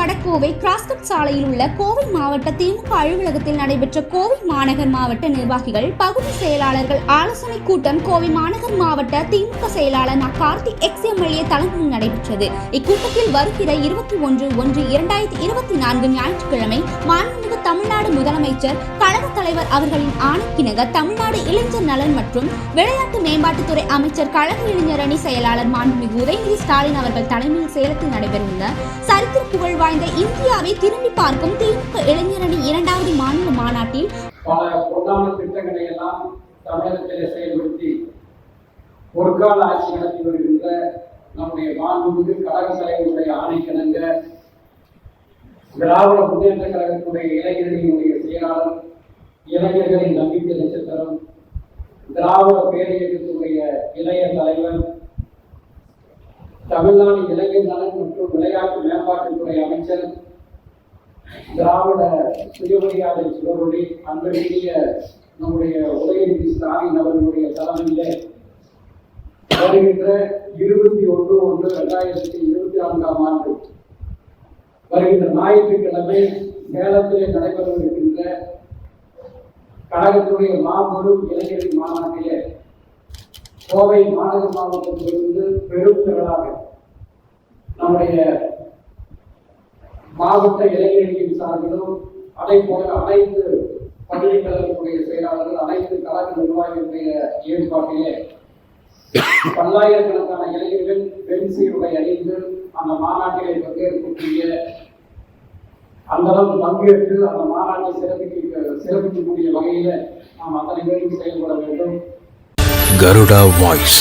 வடக்கோவை cross cut சாலையில் உள்ள கோவை மாவட்ட திமுக அலுவலகத்தில் நடைபெற்ற கோவை மாநகர் மாவட்ட நிர்வாகிகள் பகுதி செயலாளர்கள் ஆலோசனை கூட்டம் கோவை மாநகர் மாவட்ட திமுக செயலாளர் நா கார்த்திக் எக்ஸ் எம்எல்ஏ தலைமையில் நடைபெற்றது. இக்கூட்டத்தில் வருகிற இருபத்தி ஒன்று ஒன்று இரண்டாயிரத்தி இருபத்தி நான்கு ஞாயிற்றுக்கிழமை மாண்புமிகு தமிழ்நாடு முதலமைச்சர் கழக தலைவர் அவர்களின் ஆணைக்கிணங்க தமிழ்நாடு இளைஞர் நலன் மற்றும் விளையாட்டு மேம்பாட்டுத்துறை அமைச்சர் கழக இளைஞரணி செயலாளர் மாண்புமிகு உதயநிதி ஸ்டாலின் அவர்கள் தலைமையில் சேலத்தில் நடைபெறவுள்ள சரித்திர புகழ்வாய் வாழ்ந்த இந்தியாவை திரும்பி பார்க்கும் திமுக இளைஞரணி இரண்டாவது மாநில மாநாட்டில் பல பொருளாதார திட்டங்களை எல்லாம் தமிழகத்திலே செயல்படுத்தி பொற்கால ஆட்சி நடத்தி வருகின்ற நம்முடைய மாண்புமிகு கழக தலைவருடைய ஆணைக்கிணங்க திராவிட முன்னேற்ற கழகத்துடைய இளைஞர்களினுடைய செயலாளர் இளைஞர்களின் நம்பிக்கை நட்சத்திரம் திராவிட பேரியக்கத்துடைய இளைய தலைவர் தமிழ்நாடு இளைஞர் நலன் மற்றும் விளையாட்டு மேம்பாட்டுத்துறை அமைச்சர் திராவிட சுயமரியாதை சுடரொளி அன்புக்குரிய நம்முடைய உதயநிதி ஸ்டாலின் அவர்களுடைய தலைமையிலே வருகின்ற இருபத்தி ஒன்று ஒன்று ரெண்டாயிரத்தி இருபத்தி நான்காம் ஆண்டு வருகின்ற ஞாயிற்றுக்கிழமை சேலத்திலே நடைபெறவிருக்கின்ற கழகத்துடைய மாபெரும் இளைஞரின் மாநாட்டிலே கோவை மாநகர் மாவட்டத்திலிருந்து பெரும் திரளாக நம்முடைய மாவட்ட இளைஞர்களின் சார்பிலும் அதே போல அனைத்து பள்ளிக்கழகத்துடைய செயலாளர்கள் அனைத்து கழக நிர்வாகிகளுடைய ஏற்பாட்டிலே பல்லாயிரக்கணக்கான இளைஞர்கள் பெண் சீருடை அணிந்து அந்த மாநாட்டிலே பங்கேற்கக்கூடிய அந்த அளவு பங்கேற்று அந்த மாநாட்டை சிறப்பிக்க சிறப்பிக்கக்கூடிய வகையில நாம் அத்தனை பேரும் செயல்பட வேண்டும். கருடா வாய்ஸ்.